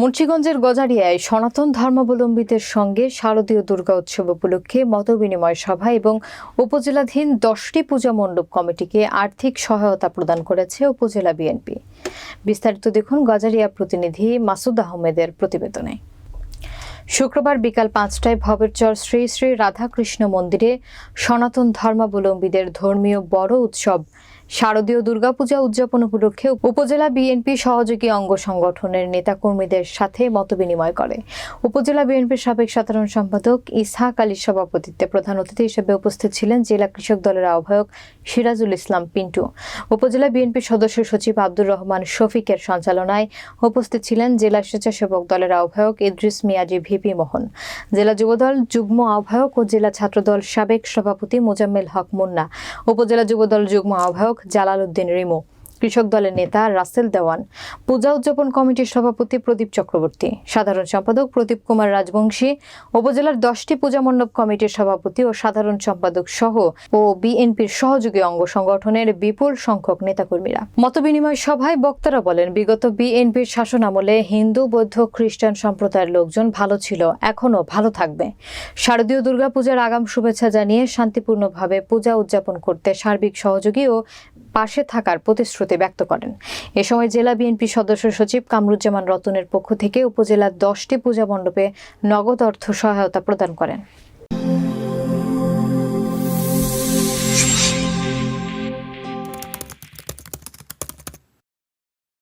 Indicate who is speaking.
Speaker 1: মুন্সিগঞ্জের গজারিয়ায় সনাতন ধর্মাবলম্বীদের সঙ্গে শারদীয় দুর্গা উৎসব উপলক্ষে মতবিনিময় সভা এবং উপজেলাধীন দশটি পূজা মণ্ডপ কমিটিকে আর্থিক সহায়তা প্রদান করেছে উপজেলা বিএনপি। বিস্তারিত দেখুন গজারিয়া প্রতিনিধি মাসুদ আহমেদের প্রতিবেদনে। শুক্রবার বিকাল পাঁচটায় ভবেরচর শ্রী শ্রী রাধাকৃষ্ণ মন্দিরে সনাতন ধর্মাবলম্বীদের ধর্মীয় বড় উৎসব শারদীয় দুর্গাপূজা উদযাপন উপলক্ষে উপজেলা বিএনপি সহযোগী অঙ্গ সংগঠনের নেতাকর্মীদের সাথে মতবিনিময় করে। উপজেলা বিএনপির সাবেক সাধারণ সম্পাদক ইসহাক আলীর সভাপতিত্বে প্রধান অতিথি হিসেবে উপস্থিত ছিলেন জেলা কৃষক দলের আহ্বায়ক সিরাজুল ইসলাম পিন্টু। উপজেলা বিএনপির সদস্য সচিব আব্দুর রহমান শফিকের সঞ্চালনায় উপস্থিত ছিলেন জেলা স্বেচ্ছাসেবক দলের আহ্বায়ক ইদ্রিস মিয়াজি ভিপি মোহন। জেলা যুবদল যুগ্ম আহ্বায়ক ও জেলা ছাত্রদল সাবেক সভাপতি মোজাম্মেল হক মুন্না। উপজেলা যুবদল যুগ্ম আহ্বায়ক জালাল উদ্দিন রিমু। কৃষক দলের নেতা রাসেল দেওয়ান, পূজা উদযাপন কমিটির সভাপতি প্রদীপ চক্রবর্তী, সাধারণ সম্পাদক প্রদীপ কুমার রাজবংশী, উপজেলার দশটি পূজা মণ্ডপ কমিটির সভাপতি ও সাধারণ সম্পাদক সহ ও বিএনপির সহযোগী অঙ্গ সংগঠনের বিপুল সংখ্যক নেতাকর্মীরা। মতবিনিময় সভায় বক্তারা বলেন, বিগত বিএনপির শাসন আমলে হিন্দু, বৌদ্ধ, খ্রিস্টান সম্প্রদায়ের লোকজন ভালো ছিল, এখনও ভালো থাকবে। শারদীয় দুর্গাপূজার আগাম শুভেচ্ছা জানিয়ে শান্তিপূর্ণভাবে পূজা উদযাপন করতে সার্বিক সহযোগী ও পাশে থাকার প্রতিশ্রুতি ব্যক্ত করেন। এ সময় জেলা বিএনপি সদস্য সচিব কামরুজ্জামান রতনের পক্ষ থেকে উপজেলার দশটি পূজা মণ্ডপে নগদ অর্থ সহায়তা প্রদান করেন।